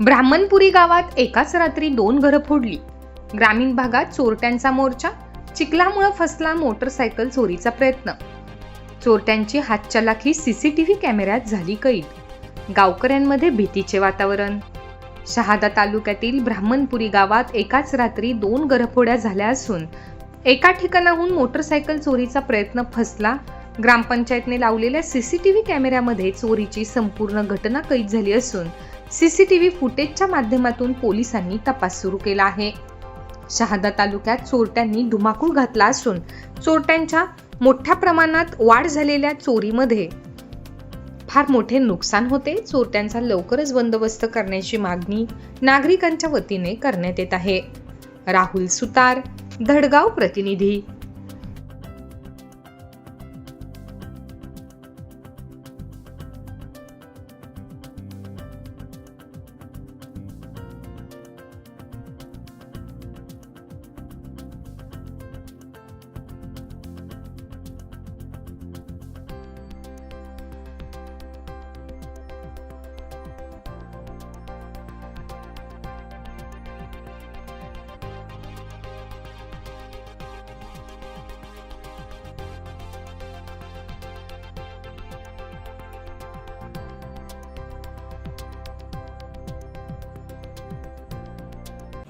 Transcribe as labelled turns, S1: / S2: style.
S1: ब्राह्मणपुरी गावात एकाच रात्री दोन घरं फोडली. ग्रामीण भागात चोरट्यांचा मोर्चा चिखलामुळं फसला मोटरसायकल चोरीचा प्रयत्न. चोरट्यांची हातचलाखी सीसीटीव्ही कॅमेऱ्यात झाली कैद. गावकऱ्यांमध्ये भीतीचे वातावरण. शहादा तालुक्यातील ब्राह्मणपुरी गावात एकाच रात्री दोन घरफोड्या झाल्या असून एका ठिकाणाहून मोटरसायकल चोरीचा प्रयत्न फसला. ग्रामपंचायतने लावलेल्या सीसीटीव्ही कॅमेऱ्यामध्ये चोरीची संपूर्ण घटना कैद झाली असून सीसीटीव्ही फुटेजच्या माध्यमातून पोलिसांनी तपास सुरू केला आहे. शहादा तालुक्यात चोरट्यांनी धुमाकूळ घातला असून चोरट्यांच्या मोठ्या प्रमाणात वाढ झालेल्या चोरीमध्ये फार मोठे नुकसान होते. चोरट्यांचा लवकरच बंदोबस्त करण्याची मागणी नागरिकांच्या वतीने करण्यात येत आहे. राहुल सुतार धडगाव प्रतिनिधी.